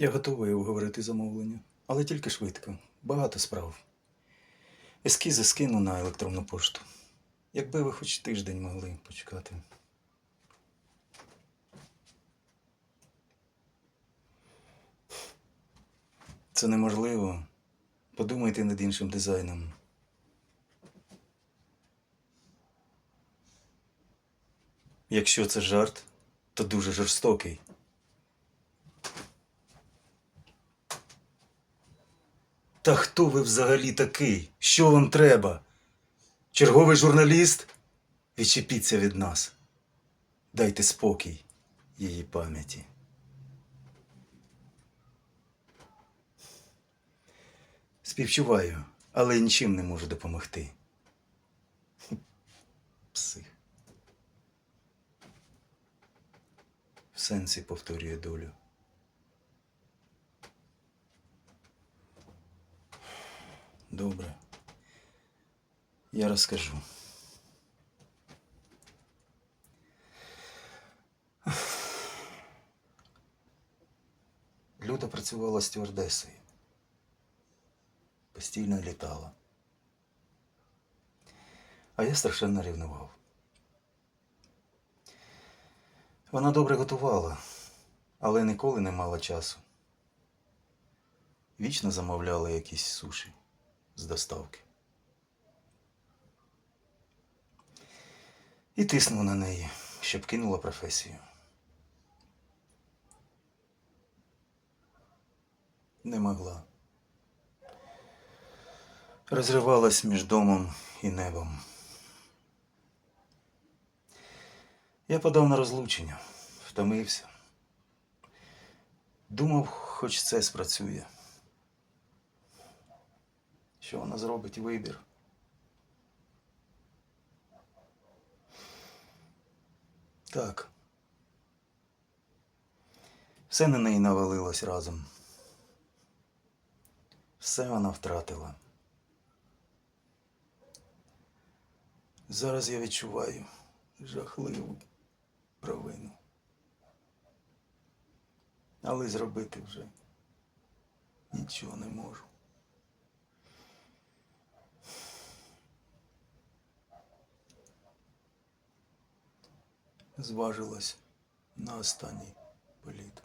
Я готовий уговорити замовлення, але тільки швидко. Багато справ. Ескізи скину на електронну пошту. Якби ви хоч тиждень могли почекати. Це неможливо. Подумайте над іншим дизайном. Якщо це жарт, то дуже жорстокий. Та хто ви взагалі такий? Що вам треба? Черговий журналіст? Відчепіться від нас. Дайте спокій її пам'яті. Співчуваю, але нічим не можу допомогти. Псих. В сенсі повторює долю. Добре. Я розкажу. Люда працювала стюардесою. Постійно літала. А я страшенно ревнував. Вона добре готувала, але ніколи не мала часу. Вічно замовляла якісь суші з доставки. І тиснув на неї, щоб кинула професію. Не могла. Розривалась між домом і небом. Я подав на розлучення, втомився. Думав, хоч це спрацює. Що вона зробить вибір. Так. Все на неї навалилось разом. Все вона втратила. Зараз я відчуваю жахливу провину. Але зробити вже нічого не можу. Зважилась на останній політ.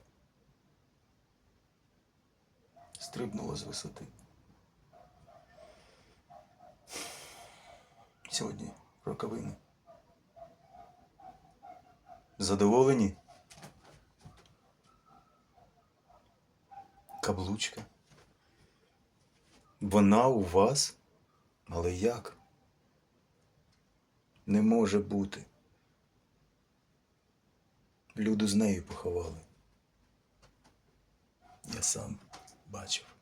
Стрибнула з висоти. Сьогодні роковини. Задоволені? Каблучка. Вона у вас? Але як? Не може бути. Люду з нею поховали. Я сам бачив.